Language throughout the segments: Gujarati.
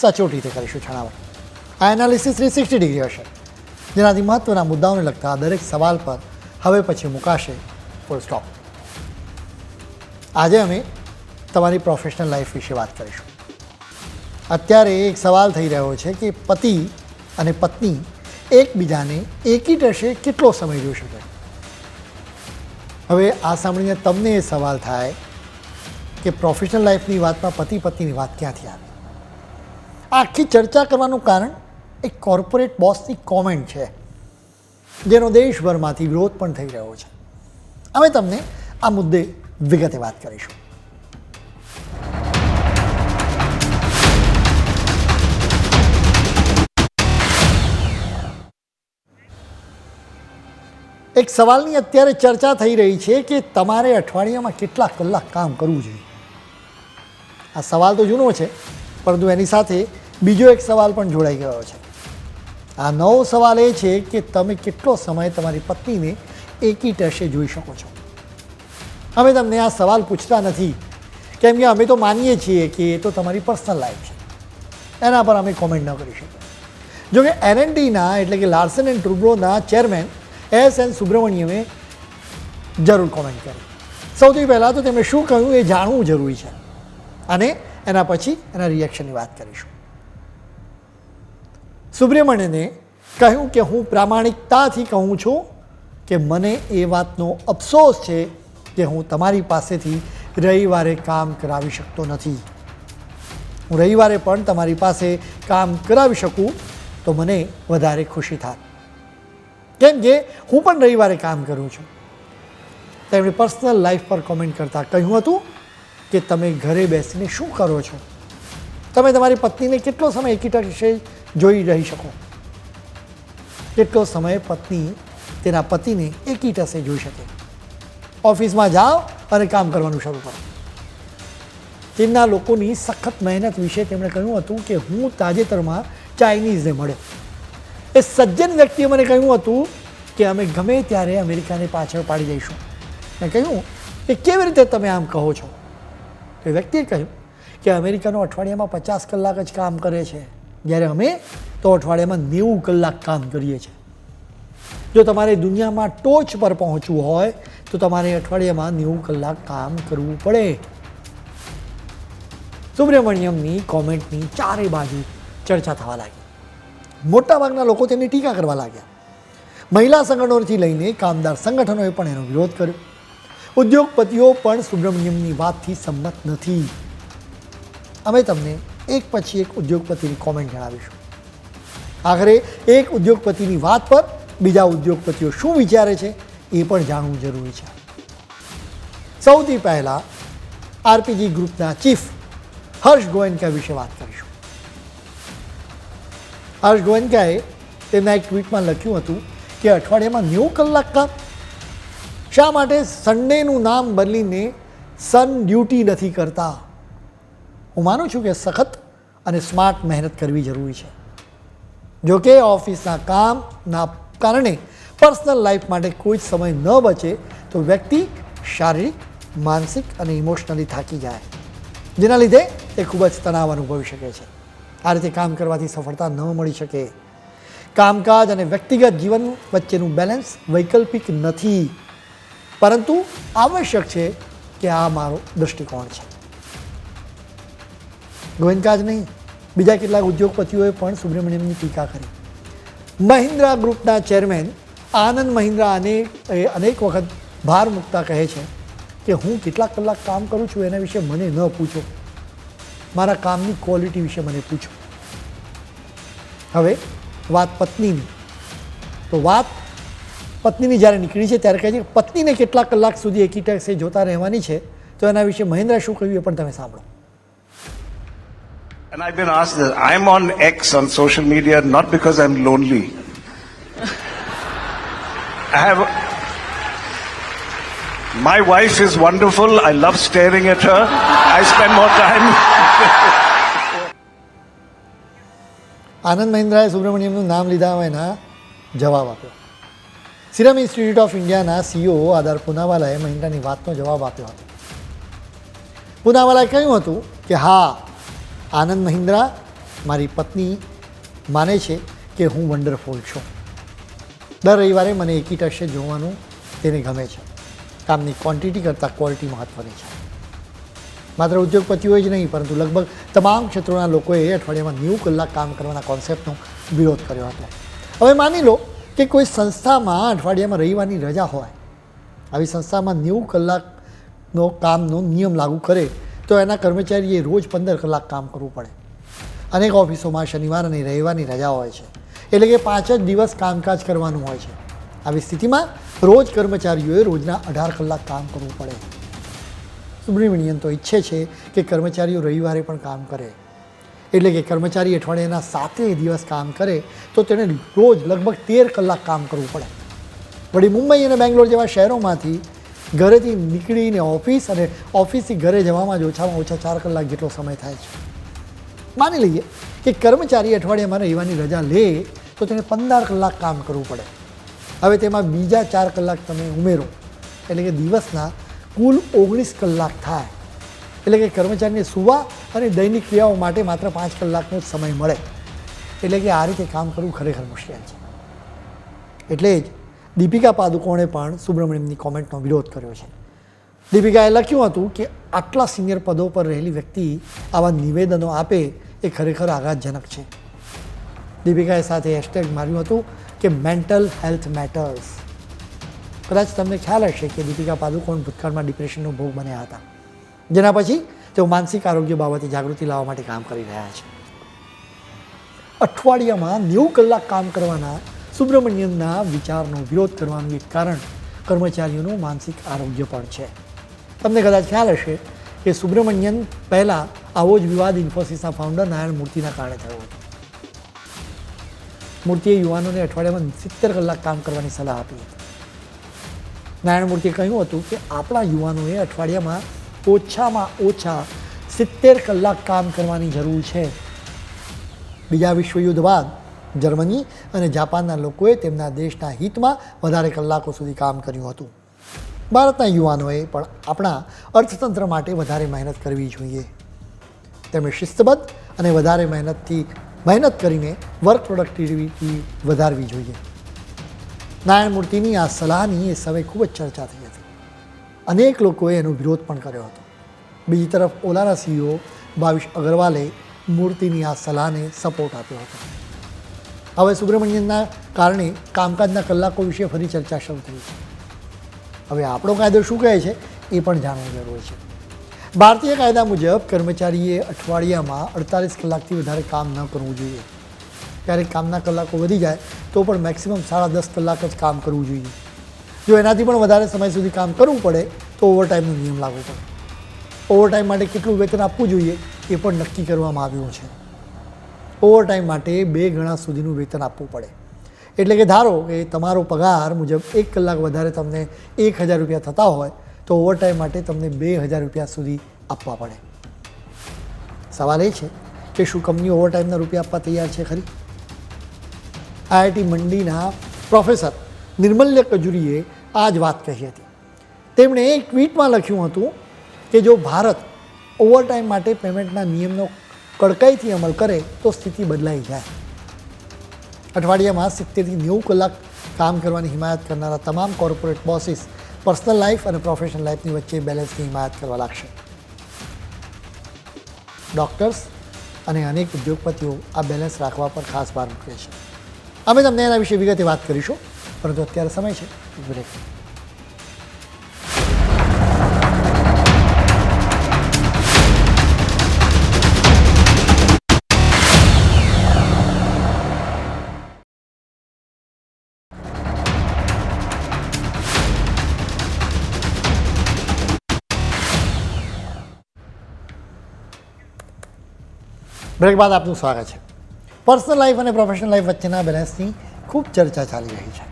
સચોટ રીતે કરીશું જણાવો આ એનાલિસિસ થ્રી સિક્સટી ડિગ્રી હશે. જેનાથી મહત્ત્વના મુદ્દાઓને લગતા દરેક સવાલ પર હવે પછી મુકાશે ફૂલ સ્ટોપ આજે અમે તમારી પ્રોફેશનલ લાઈફ વિશે વાત કરીશું. અત્યારે એક સવાલ થઈ રહ્યો છે કે પતિ અને પત્ની એકબીજાને એકી ટશે કેટલો સમય જોઈ શકે? હવે આ સાંભળીને તમને એ સવાલ થાય કે પ્રોફેશનલ લાઈફની વાતમાં પતિ પત્નીની વાત ક્યાંથી આવી? આખી ચર્ચા કરવાનું કારણ એક કોર્પોરેટ બોસની કોમેન્ટ છે. જેનો દેશભરમાંથી વિરોધ પણ થઈ રહ્યો છે. અમે તમને આ મુદ્દે વિગતે વાત કરીશું. એક સવાલની અત્યારે ચર્ચા થઈ રહી છે કે તમારે અઠવાડિયામાં કેટલા કલાક કામ કરવું જોઈએ? આ સવાલ તો જૂનો છે, પરંતુ એની સાથે બીજો એક સવાલ પણ જોડાઈ ગયો છે. આ નવો સવાલ એ છે કે તમે કેટલો સમય તમારી પત્નીને એકી ટશે જોઈ શકો છો? અમે તમને આ સવાલ પૂછતા નથી. કેમ કે અમે તો માનીએ છીએ કે એ તો તમારી પર્સનલ લાઈફ છે. એના પર અમે કોમેન્ટ ન કરી શકીએ. જોકે એનએનડીના એટલે કે લાર્સન એન્ડ ટ્રુબ્રોના ચેરમેન એસ એન સુબ્રમણ્યમે જરૂર કોમેન્ટ કરી. સૌથી પહેલાં તો તેમણે શું કહ્યું એ જાણવું જરૂરી છે. અને એના પછી એના રિએક્શનની વાત કરીશું. સુબ્રમણ્યને કહ્યું કે હું પ્રામાણિકતાથી કહું છું કે મને એ વાતનો અફસોસ છે કે હું તમારી પાસેથી રવિવારે કામ કરાવી શકતો નથી. હું રવિવારે પણ તમારી પાસે કામ કરાવી શકું તો મને વધારે ખુશી થાય. કેમ કે હું પણ રવિવારે કામ કરું છું. તેમણે પર્સનલ લાઈફ પર કોમેન્ટ કરતાં કહ્યું હતું કે તમે ઘરે બેસીને શું કરો છો? તમે તમારી પત્નીને કેટલો સમય એકી ટશે જોઈ રહી શકો. કેટલો સમય પત્ની તેના પતિને એકી ટસે જોઈ શકે. ઓફિસમાં જાઓ અને કામ કરવાનું શરૂ કરો. તેમના લોકોની સખત મહેનત વિશે તેમણે કહ્યું હતું કે હું તાજેતરમાં ચાઇનીઝને મળ્યો. એ સજ્જન વ્યક્તિએ મને કહ્યું હતું કે અમે ગમે ત્યારે અમેરિકાને પાછળ પાડી દઈશું મેં કહ્યું કે કેવી રીતે તમે આમ કહો છો? એ વ્યક્તિએ કહ્યું કે અમેરિકાનો અઠવાડિયામાં પચાસ કલાક જ કામ કરે છે. જ્યારે અમે તો અઠવાડિયામાં નેવું કલાક કામ કરીએ છીએ. જો તમારે દુનિયામાં ટોચ પર પહોંચવું હોય, તો તમારે અઠવાડિયામાં નેવું કલાક કામ કરવું પડે. સુબ્રમણ્યમની કોમેન્ટની ચારે બાજુ ચર્ચા થવા લાગી. મોટાભાગના લોકો તેની ટીકા કરવા લાગ્યા. મહિલા સંગઠનોથી લઈને કામદાર સંગઠનોએ પણ એનો વિરોધ કર્યો. ઉદ્યોગપતિઓ પણ સુબ્રમણ્યમની વાતથી સંમત નથી. અમે તમને એક પછી એક ઉદ્યોગપતિની કોમેન્ટ જણાવીશું. આખરે એક ઉદ્યોગપતિની વાત પર બીજા ઉદ્યોગપતિઓ શું વિચારે છે એ પણ જાણવું જરૂરી છે. સૌથી પહેલાં આરપીજી ગ્રુપના ચીફ હર્ષ ગોયન્કા વિશે વાત કરીશું. હર્ષ ગોયન્કાએ તેમના એક ટ્વીટમાં લખ્યું હતું કે અઠવાડિયામાં નેવું કલાક કામ. શા માટે સન્ડેનું નામ બદલીને સન ડ્યુટી નથી કરતા? હું માનું છું કે સખત અને સ્માર્ટ મહેનત કરવી જરૂરી છે. જોકે ઓફિસના કામના કારણે પર્સનલ લાઈફ માટે કોઈ જ સમય ન બચે તો વ્યક્તિ શારીરિક, માનસિક અને ઇમોશનલી થાકી જાય. જેના લીધે તે ખૂબ જ તણાવ અનુભવી શકે છે. આ રીતે કામ કરવાથી સફળતા ન મળી શકે. કામકાજ અને વ્યક્તિગત જીવન વચ્ચેનું બેલેન્સ વૈકલ્પિક નથી. પરંતુ આવશ્યક છે કે આ મારો દૃષ્ટિકોણ છે. ગોયનકા જ નહીં બીજા કેટલાક ઉદ્યોગપતિઓએ પણ સુબ્રમણ્યમની ટીકા કરી. મહિન્દ્રા ગ્રુપના ચેરમેન આનંદ મહિન્દ્રા અનેક અનેક વખત ભાર મૂકતા કહે છે કે હું કેટલા કલાક કામ કરું છું, એના વિશે મને ન પૂછો. મારા કામની ક્વોલિટી વિશે મને પૂછો. હવે વાત પત્નીની. તો વાત પત્નીની જ્યારે નીકળી છે, ત્યારે કહે છે કે પત્નીને કેટલા કલાક સુધી એકી ટેક્સે જોતા રહેવાની છે, તો એના વિશે મહિન્દ્રા શું કહ્યું એ પણ તમે સાંભળો. And I've been asked this. I'm on X on social media not because I'm lonely. I have. My wife is wonderful. I love staring at her. I spend more time. આનંદ મહિન્દ્રાએ સુબ્રમણ્યમનું નામ લીધા હોય એના જવાબ આપ્યો સિરમ ઇન્સ્ટિટ્યૂટ ઓફ ઇન્ડિયાના સીઈઓ આધાર પુનાવાલાએ મહિન્દ્રાની વાતનો જવાબ આપ્યો હતો પુનાવાલાએ કહ્યું હતું કે હા આનંદ મહિન્દ્રા મારી પત્ની માને છે કે હું વન્ડરફુલ છું. દર રવિવારે મને એકી ટશે જોવાનું તેને ગમે છે. કામની ક્વોન્ટિટી કરતાં ક્વોલિટી મહત્ત્વની છે. માત્ર ઉદ્યોગપતિઓએ જ નહીં, પરંતુ લગભગ તમામ ક્ષેત્રોના લોકોએ અઠવાડિયામાં નેવું કલાક કામ કરવાના કોન્સેપ્ટનો વિરોધ કર્યો હતો. હવે માની લો કે કોઈ સંસ્થામાં અઠવાડિયામાં રવિવારની રજા હોય. આવી સંસ્થામાં નેવું કલાકનો કામનો નિયમ લાગુ કરે તો એના કર્મચારીએ રોજ પંદર કલાક કામ કરવું પડે. અનેક ઓફિસોમાં શનિવાર અને રવિવારની રજા હોય છે. એટલે કે પાંચ જ દિવસ કામકાજ કરવાનું હોય છે. આવી સ્થિતિમાં રોજ કર્મચારીઓએ રોજના અઢાર કલાક કામ કરવું પડે. સુબ્રમણ્યન તો ઈચ્છે છે કે કર્મચારીઓ રવિવારે પણ કામ કરે. એટલે કે કર્મચારી અઠવાડિયાના સાતેય દિવસ કામ કરે તો તેણે રોજ લગભગ તેર કલાક કામ કરવું પડે. વળી મુંબઈ અને બેંગ્લોર જેવા શહેરોમાંથી ઘરેથી નીકળીને ઓફિસ અને ઓફિસથી ઘરે જવામાં જ ઓછામાં ઓછા ચાર કલાક જેટલો સમય થાય છે. માની લઈએ કે કર્મચારી અઠવાડિયામાં રવિવારની રજા લે તો તેને પંદર કલાક કામ કરવું પડે. હવે તેમાં બીજા ચાર કલાક તમે ઉમેરો. એટલે કે દિવસના કુલ ઓગણીસ કલાક થાય. એટલે કે કર્મચારીને સુવા અને દૈનિક ક્રિયાઓ માટે માત્ર પાંચ કલાકનો જ સમય મળે. એટલે કે આ રીતે કામ કરવું ખરેખર મુશ્કેલ છે. એટલે જ દીપિકા પાદુકોણે પણ સુબ્રમણ્યમની કોમેન્ટનો વિરોધ કર્યો છે. દીપિકાએ લખ્યું હતું કે આટલા સિનિયર પદો પર રહેલી વ્યક્તિ આવા નિવેદનો આપે એ ખરેખર આઘાતજનક છે. દીપિકાએ સાથે હેશટેગ માર્યું હતું કે મેન્ટલ હેલ્થ મેટર્સ કદાચ તમને ખ્યાલ હશે કે દીપિકા પાદુકોણ ભૂતકાળમાં ડિપ્રેશનનો ભોગ બન્યા હતા. જેના પછી તેઓ માનસિક આરોગ્ય બાબતે જાગૃતિ લાવવા માટે કામ કરી રહ્યા છે. અઠવાડિયામાં નેવું કલાક કામ કરવાના સુબ્રમણ્યમના વિચારનો વિરોધ કરવાનું એક કારણ કર્મચારીઓનું માનસિક આરોગ્ય પણ છે. તમને કદાચ ખ્યાલ હશે કે સુબ્રમણ્યન પહેલાં આવો જ વિવાદ ઇન્ફોસિસના ફાઉન્ડર નારાયણ મૂર્તિના કારણે થયો હતો. મૂર્તિએ યુવાનોને અઠવાડિયામાં સિત્તેર કલાક કામ કરવાની સલાહ આપી હતી. નારાયણ મૂર્તિએ કહ્યું હતું કે આપણા યુવાનોએ અઠવાડિયામાં ઓછામાં ઓછા સિત્તેર કલાક કામ કરવાની જરૂર છે. બીજા વિશ્વયુદ્ધ બાદ જર્મની અને જાપાનના લોકોએ તેમના દેશના હિતમાં વધારે કલાકો સુધી કામ કર્યું હતું. ભારતના યુવાનોએ પણ આપણા અર્થતંત્ર માટે વધારે મહેનત કરવી જોઈએ. તેમણે શિસ્તબદ્ધ અને વધારે મહેનતથી મહેનત કરીને વર્ક પ્રોડક્ટિવિટી વધારવી જોઈએ. નારાયણમૂર્તિની આ સલાહની એ સમયે ખૂબ જ ચર્ચા થઈ હતી. અનેક લોકોએ એનો વિરોધ પણ કર્યો હતો. બીજી તરફ ઓલાના સીઈઓ ભાવિશ અગ્રવાલે મૂર્તિની આ સલાહને સપોર્ટ આપ્યો હતો. હવે સુબ્રમણ્યમના કારણે કામકાજના કલાકો વિશે ફરી ચર્ચા શરૂ થઈ છે. હવે આપણો કાયદો શું કહે છે એ પણ જાણવું જરૂરી છે. ભારતીય કાયદા મુજબ કર્મચારીએ અઠવાડિયામાં અડતાલીસ કલાકથી વધારે કામ ન કરવું જોઈએ. ક્યારેક કામના કલાકો વધી જાય તો પણ મેક્સિમમ સાડા દસ કલાક જ કામ કરવું જોઈએ. જો એનાથી પણ વધારે સમય સુધી કામ કરવું પડે તો ઓવરટાઈમનો નિયમ લાગુ પડે ઓવરટાઈમ માટે કેટલું વેતન આપવું જોઈએ એ પણ નક્કી કરવામાં આવ્યું છે. ઓવરટાઈમ માટે બે ગણા સુધીનું વેતન આપવું પડે. એટલે કે ધારો કે તમારો પગાર મુજબ એક કલાક વધારે તમને એક હજાર રૂપિયા થતા હોય, તો ઓવરટાઈમ માટે તમને બે હજાર રૂપિયા સુધી આપવા પડે. સવાલ એ છે કે શું કંપની ઓવરટાઈમના રૂપિયા આપવા તૈયાર છે ખરી? આઈઆઈટી મંડીના પ્રોફેસર નિર્મલ્ય કજુરીએ આ જ વાત કહી હતી. તેમણે એક ટ્વીટમાં લખ્યું હતું કે જો ભારત ઓવરટાઈમ માટે પેમેન્ટના નિયમનો કડકાઈથી અમલ કરે તો સ્થિતિ બદલાઈ જાય. અઠવાડિયામાં સિત્તેરથી નેવું કલાક કામ કરવાની હિમાયત કરનારા તમામ કોર્પોરેટ બોસીસ પર્સનલ લાઈફ અને પ્રોફેશનલ લાઈફની વચ્ચે બેલેન્સની હિમાયત કરવા લાગશે. ડૉક્ટર્સ અને અનેક ઉદ્યોગપતિઓ આ બેલેન્સ રાખવા પર ખાસ ભાર મૂકે છે. અમે તમને એના વિશે વિગતે વાત કરીશું, પરંતુ અત્યારે સમય છે. બ્રેક બ્રેક બાદ આપનું સ્વાગત છે. પર્સનલ લાઈફ અને પ્રોફેશનલ લાઈફ વચ્ચેના બેલેન્સની ખૂબ ચર્ચા ચાલી રહી છે.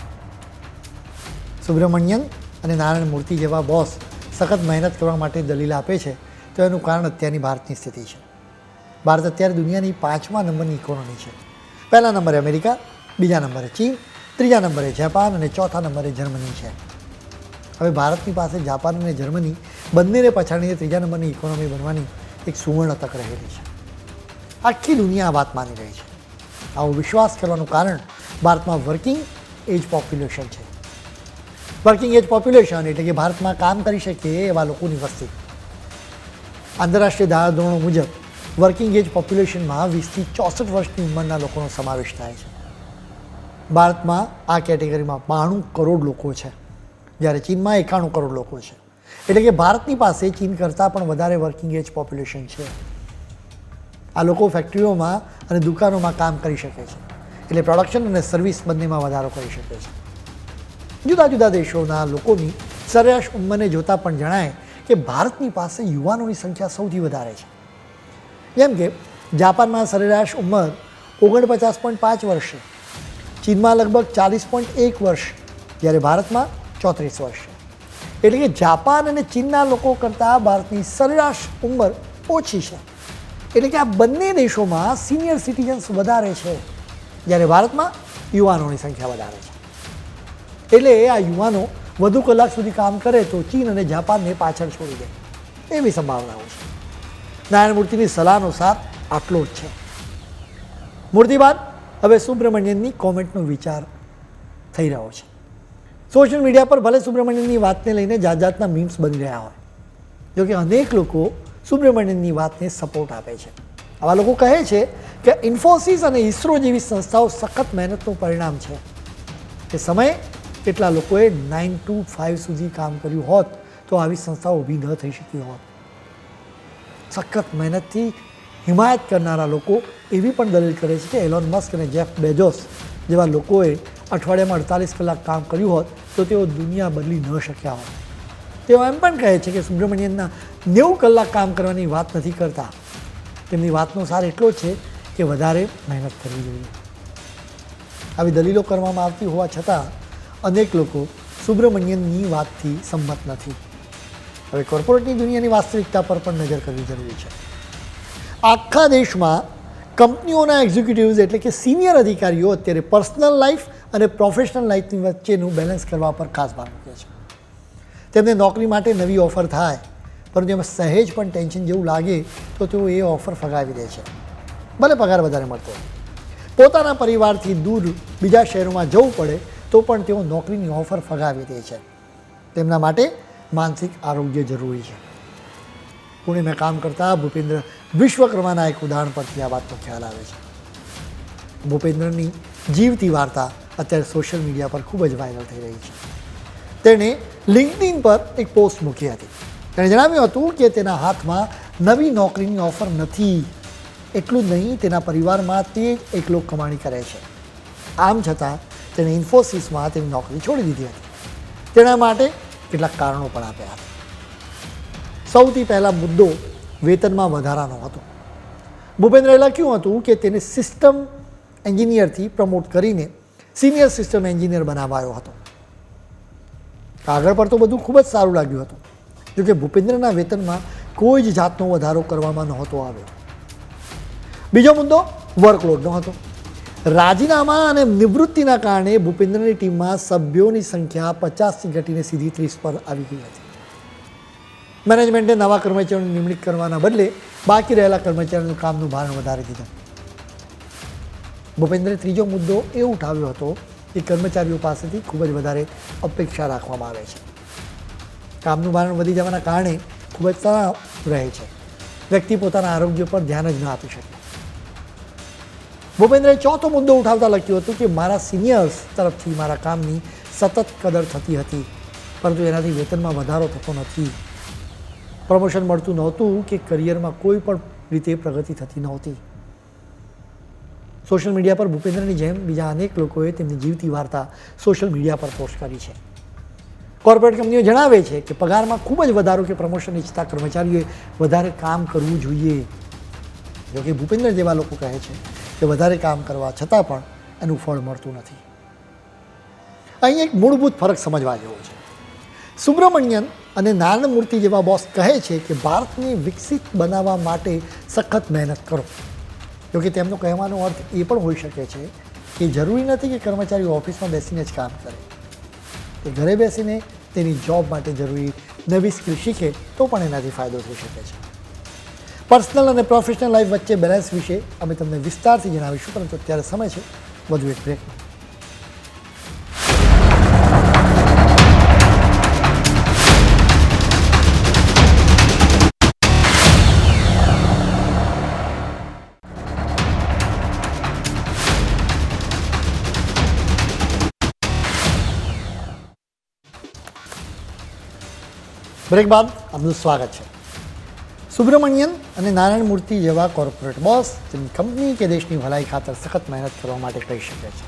સુબ્રમણ્યન અને નારાયણ મૂર્તિ જેવા બોસ સખત મહેનત કરવા માટે દલીલ આપે છે, તો એનું કારણ અત્યારની ભારતની સ્થિતિ છે. ભારત અત્યારે દુનિયાની પાંચમા નંબરની ઇકોનોમી છે. પહેલા નંબરે અમેરિકા, બીજા નંબરે ચીન, ત્રીજા નંબરે જાપાન અને ચોથા નંબરે જર્મની છે. હવે ભારતની પાસે જાપાન અને જર્મની બંનેને પછાડીને ત્રીજા નંબરની ઇકોનોમી બનવાની એક સુવર્ણ તક રહેલી છે. આખી દુનિયા વાત માની રહી છે. આવો વિશ્વાસ કરવાનું કારણ ભારતમાં વર્કિંગ એજ પોપ્યુલેશન છે. વર્કિંગ એજ પોપ્યુલેશન એટલે કે ભારતમાં કામ કરી શકે એવા લોકોની વસ્તી. આંતરરાષ્ટ્રીય ધારાધોરણો મુજબ વર્કિંગ એજ પોપ્યુલેશનમાં વીસથી ચોસઠ વર્ષની ઉંમરના લોકોનો સમાવેશ થાય છે. ભારતમાં આ કેટેગરીમાં બાણું કરોડ લોકો છે. જ્યારે ચીનમાં એકાણું કરોડ લોકો છે. એટલે કે ભારતની પાસે ચીન કરતાં પણ વધારે વર્કિંગ એજ પોપ્યુલેશન છે. આ લોકો ફેક્ટરીઓમાં અને દુકાનોમાં કામ કરી શકે છે. એટલે પ્રોડક્શન અને સર્વિસ બંનેમાં વધારો કરી શકે છે. જુદા જુદા દેશોના લોકોની સરેરાશ ઉંમરને જોતાં પણ જણાય કે ભારતની પાસે યુવાનોની સંખ્યા સૌથી વધારે છે. જેમ કે જાપાનમાં સરેરાશ ઉંમર ઓગણપચાસ પોઈન્ટ પાંચ વર્ષ છે. ચીનમાં લગભગ ચાલીસ પોઈન્ટ એક વર્ષ, જ્યારે ભારતમાં ચોત્રીસ વર્ષ છે. એટલે કે જાપાન અને ચીનના લોકો કરતાં ભારતની સરેરાશ ઉંમર ઓછી છે. એટલે કે આ બંને દેશોમાં સિનિયર સિટીઝન્સ વધારે છે, જ્યારે ભારતમાં યુવાનોની સંખ્યા વધારે છે. એટલે આ યુવાનો વધુ કલાક સુધી કામ કરે તો ચીન અને જાપાનને પાછળ છોડી દે, એવી સંભાવનાઓ છે. નારાયણ મૂર્તિની સલાહનો સાથ આટલો જ છે. મૂર્તિ બાદ હવે સુબ્રમણ્યનની કોમેન્ટનો વિચાર થઈ રહ્યો છે. સોશિયલ મીડિયા પર ભલે સુબ્રમણ્યનની વાતને લઈને જાત જાતના મીમ્સ બની રહ્યા હોય, જોકે અનેક લોકો સુબ્રમણ્યનની વાતને સપોર્ટ આપે છે. આવા લોકો કહે છે કે ઇન્ફોસિસ અને ઇસરો જેવી સંસ્થાઓ સખત મહેનતનું પરિણામ છે. તે સમયે કેટલા લોકોએ નાઇન ટુ ફાઇવ સુધી કામ કર્યું હોત, તો આવી સંસ્થાઓ ઊભી ન થઈ શકી હોત. સખત મહેનતથી હિમાયત કરનારા લોકો એવી પણ દલીલ કરે છે કે એલોન મસ્ક અને જેફ બેજોસ જેવા લોકોએ અઠવાડિયામાં અડતાલીસ કલાક કામ કર્યું હોત, તો તેઓ દુનિયા બદલી ન શક્યા હોત. તેઓ એમ પણ કહે છે કે સુબ્રમણ્યનના નેવું કલાક કામ કરવાની વાત નથી કરતા. તેમની વાતનો સાર એટલો છે કે વધારે મહેનત કરવી જોઈએ. આવી દલીલો કરવામાં આવતી હોવા છતાં અનેક લોકો સુબ્રમણ્યનની વાતથી સંમત નથી. હવે કોર્પોરેટની દુનિયાની વાસ્તવિકતા પર પણ નજર કરવી જરૂરી છે. આખા દેશમાં કંપનીઓના એક્ઝિક્યુટિવ્સ એટલે કે સિનિયર અધિકારીઓ અત્યારે પર્સનલ લાઈફ અને પ્રોફેશનલ લાઈફની વચ્ચેનું બેલેન્સ કરવા પર ખાસ ભાર મૂકે છે. તેમને નોકરી માટે નવી ઓફર થાય. પરંતુ એમાં સહેજ પણ ટેન્શન જેવું લાગે તો તેઓ એ ઓફર ફગાવી દે છે. ભલે પગાર વધારે મળતો પોતાના પરિવારથી દૂર બીજા શહેરોમાં જવું પડે તો પણ તેઓ નોકરીની ઓફર ફગાવી દે છે. તેમના માટે માનસિક આરોગ્ય જરૂરી છે. પુણેમાં કામ કરતા ભૂપેન્દ્ર વિશ્વકર્માના એક ઉદાહરણ પરથી આ વાતનો ખ્યાલ આવે છે. ભૂપેન્દ્રની જીવતી વાર્તા અત્યારે સોશિયલ મીડિયા પર ખૂબ જ વાયરલ થઈ રહી છે. તેણે લિંક્ડઇન પર એક પોસ્ટ મૂકી હતી. તેણે જણાવ્યું હતું કે તેના હાથમાં નવી નોકરીની ઓફર નથી. એટલું જ નહીં, તેના પરિવારમાં તે જ એકલો કમાણી કરે છે. આમ છતાં, તેણે ઇન્ફોસિસમાં તેની નોકરી છોડી દીધી હતી. તેના માટે કેટલાક કારણો પણ આપ્યા હતા. સૌથી પહેલાં મુદ્દો વેતનમાં વધારાનો હતો. ભૂપેન્દ્રએ લખ્યું હતું કે તેને સિસ્ટમ એન્જિનિયરથી પ્રમોટ કરીને સિનિયર સિસ્ટમ એન્જિનિયર બનાવાયો હતો. કાગળ પર તો બધું ખૂબ જ સારું લાગ્યું હતું. જોકે ભૂપેન્દ્રના વેતનમાં કોઈ જ જાતનો વધારો કરવામાં નહોતો આવ્યો. બીજો મુદ્દો વર્કલોડનો હતો. રાજીનામા અને નિવૃત્તિના કારણે ભૂપેન્દ્રની ટીમમાં સભ્યોની સંખ્યા પચાસથી ઘટીને સીધી ત્રીસ પર આવી ગઈ હતી. મેનેજમેન્ટે નવા કર્મચારીઓની નિમણૂક કરવાના બદલે બાકી રહેલા કર્મચારીઓનું કામનું ભારણ વધારી દીધું. ભૂપેન્દ્રે ત્રીજો મુદ્દો એ ઉઠાવ્યો હતો કે કર્મચારીઓ પાસેથી ખૂબ જ વધારે અપેક્ષા રાખવામાં આવે છે. કામનું ભારણ વધી જવાના કારણે ખૂબ જ તણાવ રહે છે. વ્યક્તિ પોતાના આરોગ્ય પર ધ્યાન જ ન આપી શકે. ભૂપેન્દ્રએ ચોથો મુદ્દો ઉઠાવતા લખ્યું હતું કે મારા સિનિયર્સ તરફથી મારા કામની સતત કદર થતી હતી, પરંતુ એનાથી વેતનમાં વધારો થતો નથી. પ્રમોશન મળતું નહોતું કે કરિયરમાં કોઈ પણ રીતે પ્રગતિ થતી નહોતી. સોશિયલ મીડિયા પર ભૂપેન્દ્રની જેમ બીજા અનેક લોકોએ તેમની જીવતી વાર્તા સોશિયલ મીડિયા પર પોસ્ટ કરી છે. કોર્પોરેટ કંપનીઓ જણાવે છે કે પગારમાં ખૂબ જ વધારો કે પ્રમોશન ઈચ્છતા કર્મચારીઓએ વધારે કામ કરવું જોઈએ. જોકે ભૂપેન્દ્ર જેવા લોકો કહે છે કે વધારે કામ કરવા છતાં પણ એનું ફળ મળતું નથી. અહીં એક મૂળભૂત ફરક સમજવા જેવો છે. સુબ્રમણ્યન અને નારાયણમૂર્તિ જેવા બોસ કહે છે કે ભારતને વિકસિત બનાવવા માટે સખત મહેનત કરો. જોકે તેમનો કહેવાનો અર્થ એ પણ હોઈ શકે છે કે જરૂરી નથી કે કર્મચારીઓ ઓફિસમાં બેસીને જ કામ કરે. તે ઘરે બેસીને તેની જોબ માટે જરૂરી નવી સ્કિલ શીખે તો પણ એનાથી ફાયદો થઈ શકે છે. પર્સનલ અને પ્રોફેશનલ લાઈફ વચ્ચે બેલેન્સ વિશે અમે તમને વિસ્તારથી જણાવીશું, પરંતુ અત્યારે સમય છે. વધુ એક બ્રેકનો બ્રેક બાદ આપનું સ્વાગત છે. સુબ્રમણ્યન અને નારાયણ મૂર્તિ જેવા કોર્પોરેટ બોસ તેમની કંપની કે દેશની ભલાઈ ખાતર સખત મહેનત કરવા માટે કહી શકે છે.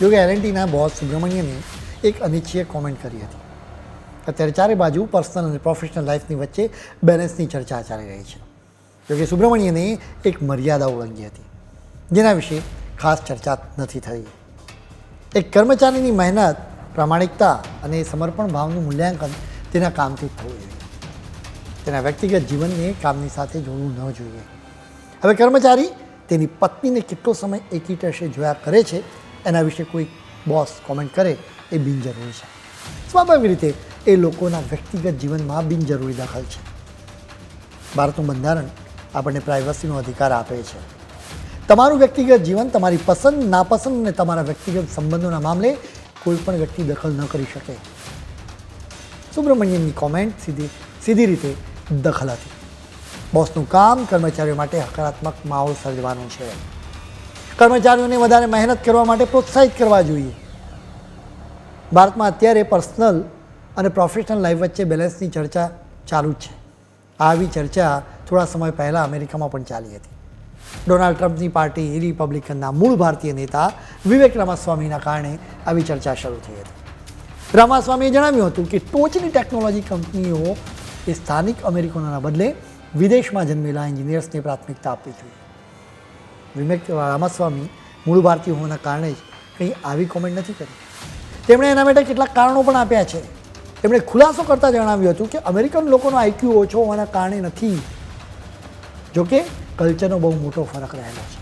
જોકે એલએનટીના બોસ સુબ્રમણ્યને એક અનિચ્છીય કોમેન્ટ કરી હતી. અત્યારે ચારે બાજુ પર્સનલ અને પ્રોફેશનલ લાઈફની વચ્ચે બેલેન્સની ચર્ચા ચાલી રહી છે. જોકે સુબ્રમણ્યને એક મર્યાદા ઓળંગી હતી, જેના વિશે ખાસ ચર્ચા નથી થઈ. એક કર્મચારીની મહેનત, પ્રામાણિકતા અને સમર્પણ ભાવનું મૂલ્યાંકન તેના કામથી થવું જોઈએ. તેના વ્યક્તિગત જીવનને કામની સાથે જોડવું ન જોઈએ. હવે કર્મચારી તેની પત્નીને કેટલો સમય એકી ટશે જોયા કરે છે, એના વિશે કોઈ બોસ કોમેન્ટ કરે એ બિનજરૂરી છે. સ્વાભાવિક રીતે એ લોકોના વ્યક્તિગત જીવનમાં બિનજરૂરી દખલ છે. ભારતનું બંધારણ આપણને પ્રાઇવસીનો અધિકાર આપે છે. તમારું વ્યક્તિગત જીવન, તમારી પસંદ, નાપસંદ અને તમારા વ્યક્તિગત સંબંધોના મામલે કોઈ પણ વ્યક્તિ દખલ ન કરી શકે. સુબ્રમણ્યમની કોમેન્ટ સીધી સીધી રીતે દખલ હતી. બોસનું કામ કર્મચારીઓ માટે હકારાત્મક માહોલ સર્જવાનું છે. કર્મચારીઓને વધારે મહેનત કરવા માટે પ્રોત્સાહિત કરવા જોઈએ. ભારતમાં અત્યારે પર્સનલ અને પ્રોફેશનલ લાઈફ વચ્ચે બેલેન્સની ચર્ચા ચાલુ જ છે. આવી ચર્ચા થોડા સમય પહેલાં અમેરિકામાં પણ ચાલી હતી. ડોનાલ્ડ ટ્રમ્પની પાર્ટી રિપબ્લિકનના મૂળ ભારતીય નેતા વિવેક રામાસ્વામીના કારણે આવી ચર્ચા શરૂ થઈ હતી. રામાસ્વામીએ જણાવ્યું હતું કે ટોચની ટેકનોલોજી કંપનીઓ એ સ્થાનિક અમેરિકનોના બદલે વિદેશમાં જન્મેલા એન્જિનિયર્સને પ્રાથમિકતા આપવી જોઈએ. વિવેક રામાસ્વામી મૂળ ભારતીય હોવાના કારણે જ કંઈ આવી કોમેન્ટ નથી કરી. તેમણે એના માટે કેટલાક કારણો પણ આપ્યા છે. તેમણે ખુલાસો કરતાં જણાવ્યું હતું કે અમેરિકન લોકોનો આઈક્યુ ઓછો હોવાના કારણે નથી જોકે કલ્ચરનો બહુ મોટો ફરક રહેલો છે.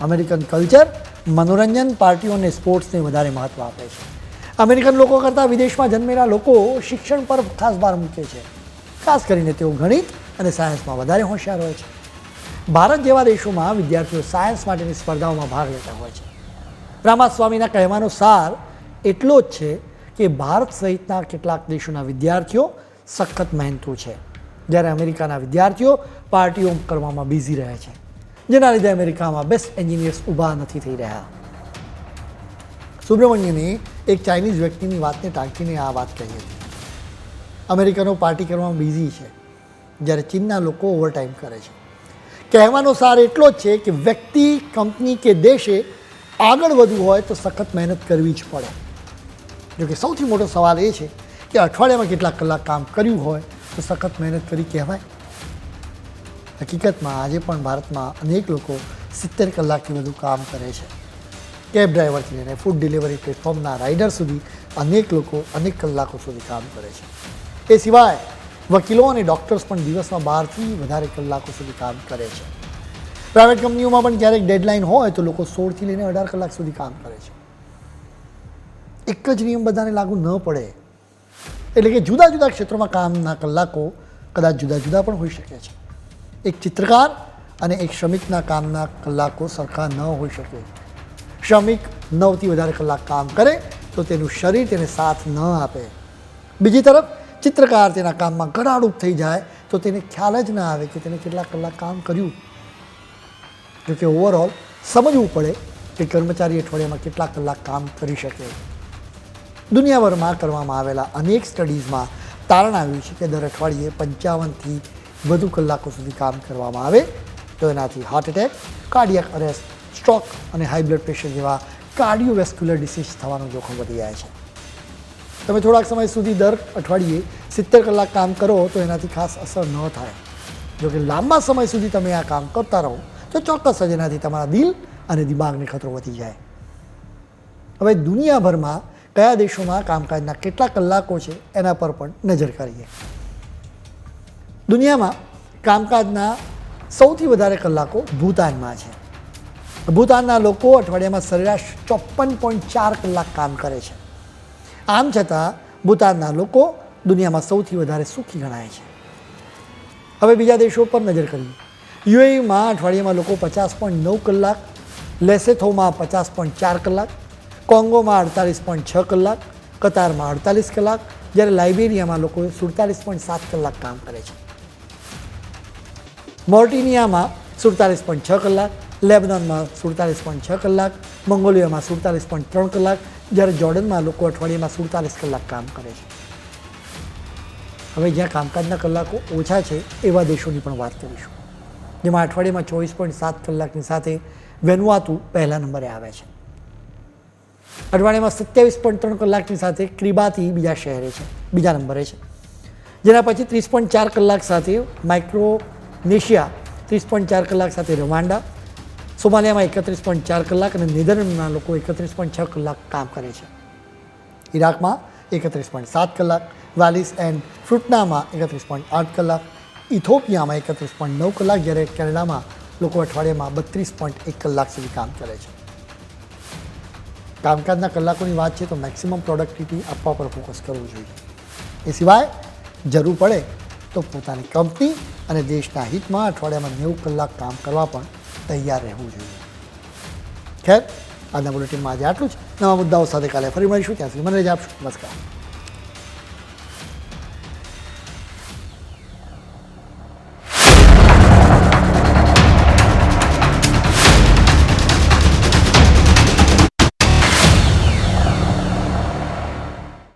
અમેરિકન કલ્ચર મનોરંજન પાર્ટીઓ અને સ્પોર્ટ્સને વધારે મહત્ત્વ આપે છે. અમેરિકન લોકો કરતાં વિદેશમાં જન્મેલા લોકો શિક્ષણ પર ખાસ ભાર મૂકે છે. ખાસ કરીને તેઓ ગણિત અને સાયન્સમાં વધારે હોશિયાર હોય છે. ભારત જેવા દેશોમાં વિદ્યાર્થીઓ સાયન્સ માટેની સ્પર્ધાઓમાં ભાગ લેતા હોય છે. રામાસ્વામીના કહેવાનો સાર એટલો જ છે કે ભારત સહિતના કેટલાક દેશોના વિદ્યાર્થીઓ સખત મહેનતુ છે. જ્યારે અમેરિકાના વિદ્યાર્થીઓ પાર્ટીઓ કરવામાં બિઝી રહે છે. જેના લીધે અમેરિકામાં બેસ્ટ એન્જિનિયર્સ ઊભા નથી થઈ રહ્યા. સુબ્રમણ્યને એક ચાઇનીઝ વ્યક્તિની વાતને ટાંકીને આ વાત કહી હતી. અમેરિકનો પાર્ટી કરવામાં બિઝી છે. જ્યારે ચીનના લોકો ઓવરટાઈમ કરે છે. કહેવાનો સાર એટલો જ છે કે વ્યક્તિ, કંપની કે દેશે આગળ વધવું હોય તો સખત મહેનત કરવી જ પડે. જોકે સૌથી મોટો સવાલ એ છે કે અઠવાડિયામાં કેટલા કલાક કામ કર્યું હોય તો સખત મહેનત કરી કહેવાય? હકીકતમાં આજે પણ ભારતમાં અનેક લોકો સિત્તેર કલાકથી વધુ કામ કરે છે. કેબ ડ્રાઈવરથી લઈને ફૂડ ડિલિવરી પ્લેટફોર્મના રાઇડર સુધી અનેક લોકો અનેક કલાકો સુધી કામ કરે છે. એ સિવાય વકીલો અને ડૉક્ટર્સ પણ દિવસમાં બારથી વધારે કલાકો સુધી કામ કરે છે. પ્રાઇવેટ કંપનીઓમાં પણ ક્યારેક ડેડલાઇન હોય તો લોકો સોળથી લઈને અઢાર કલાક સુધી કામ કરે છે. એક જ નિયમ બધાને લાગુ ન પડે. એટલે કે જુદા જુદા ક્ષેત્રોમાં કામના કલાકો કદાચ જુદા જુદા પણ હોઈ શકે છે. એક ચિત્રકાર અને એક શ્રમિકના કામના કલાકો સરખા ન હોઈ શકે. શ્રમિક નવથી વધારે કલાક કામ કરે તો તેનું શરીર તેને સાથ ન આપે. બીજી તરફ, ચિત્રકાર તેના કામમાં ગળાડૂબ થઈ જાય તો તેને ખ્યાલ જ ના આવે કે તેને કેટલા કલાક કામ કર્યું. જોકે ઓવરઓલ સમજવું પડે કે કર્મચારી અઠવાડિયામાં કેટલા કલાક કામ કરી શકે. દુનિયાભરમાં કરવામાં આવેલા અનેક સ્ટડીઝમાં તારણ આવ્યું છે કે દર અઠવાડિયે પંચાવનથી વધુ કલાકો સુધી કામ કરવામાં આવે તો એનાથી heart attack cardiac arrest stroke અને હાઈ બ્લડ પ્રેશર જેવા કાર્ડિયોવેસ્ક્યુલર ડિસીઝ થવાનું જોખમ વધી જાય છે. તમે થોડાક સમય સુધી દર અઠવાડિયે સિત્તેર કલાક કામ કરો તો એનાથી ખાસ અસર ન થાય. જો કે લાંબા સમય સુધી તમે આ કામ કરતા રહો, તો ચોક્કસ જ એનાથી તમારા દિલ અને દિમાગને ખતરો વધી જાય. હવે દુનિયાભરમાં કયા દેશોમાં કામકાજના કેટલા કલાકો છે એના પર પણ નજર કરીએ. દુનિયામાં કામકાજના સૌથી વધારે કલાકો ભૂતાનમાં છે. ભૂતાનના લોકો અઠવાડિયામાં સરેરાશ ચોપન પોઈન્ટ ચાર કલાક કામ કરે છે. આમ છતાં, ભૂતાનના લોકો દુનિયામાં સૌથી વધારે સુખી ગણાય છે. હવે બીજા દેશો પર નજર કરીએ. યુએઈમાં અઠવાડિયામાં લોકો પચાસ પોઈન્ટ નવ કલાક, લેસેથોમાં પચાસ પોઈન્ટ ચાર કલાક, કોંગોમાં અડતાલીસ પોઈન્ટ છ કલાક, કતારમાં અડતાલીસ કલાક, જ્યારે લાઇબેરિયામાં લોકો સુડતાલીસ પોઈન્ટ સાત કલાક કામ કરે છે. મોર્ટિનિયામાં સુડતાલીસ પોઈન્ટ છ કલાક લેબનોનમાં સુડતાલીસ પોઈન્ટ છ કલાક, મંગોલિયામાં સુડતાલીસ પોઈન્ટ ત્રણ કલાક, જ્યારે જોર્ડનમાં લોકો અઠવાડિયામાં સુડતાલીસ કલાક કામ કરે છે. હવે જ્યાં કામકાજના કલાકો ઓછા છે, એવા દેશોની પણ વાત કરીશું. જેમાં અઠવાડિયામાં ચોવીસ પોઈન્ટ સાત કલાકની સાથે વેનુઆતુ પહેલા નંબરે આવે છે. અઠવાડિયામાં સત્યાવીસ પોઈન્ટ ત્રણ કલાકની સાથે ક્રિબાતી બીજા શહેરે છે, બીજા નંબરે છે. જેના પછી ત્રીસ પોઈન્ટ ચાર કલાક સાથે માઇક્રોનેશિયા, ત્રીસ પોઈન્ટ ચાર કલાક સાથે રવાંડા સોમાલિયામાં એકત્રીસ પોઈન્ટ ચાર કલાક અને નેધરલેન્ડના લોકો એકત્રીસ પોઈન્ટ છ કલાક કામ કરે છે. ઇરાકમાં એકત્રીસ પોઈન્ટ સાત કલાક, વાલિસ એન્ડ ફ્રુટનામાં એકત્રીસ પોઈન્ટ આઠ કલાક, ઇથોપિયામાં એકત્રીસ પોઈન્ટ નવ કલાક જ્યારે કેનેડામાં લોકો અઠવાડિયામાં બત્રીસ પોઈન્ટ એક કલાક સુધી કામ કરે છે. કામકાજના કલાકોની વાત છે તો મેક્સિમમ પ્રોડક્ટિવિટી આપવા પર ફોકસ કરવું જોઈએ. એ સિવાય જરૂર પડે તો પોતાની કંપની અને દેશના હિતમાં અઠવાડિયામાં નેવું કલાક કામ કરવા પણ તૈયાર રહેવું જોઈએ. ખેર, આજના બુલેટિનમાં આજે આટલું જ. નવા મુદ્દાઓ સાથે કાલે ફરી મળીશું. ત્યાં સુધી મને જ આપશો. નમસ્કાર.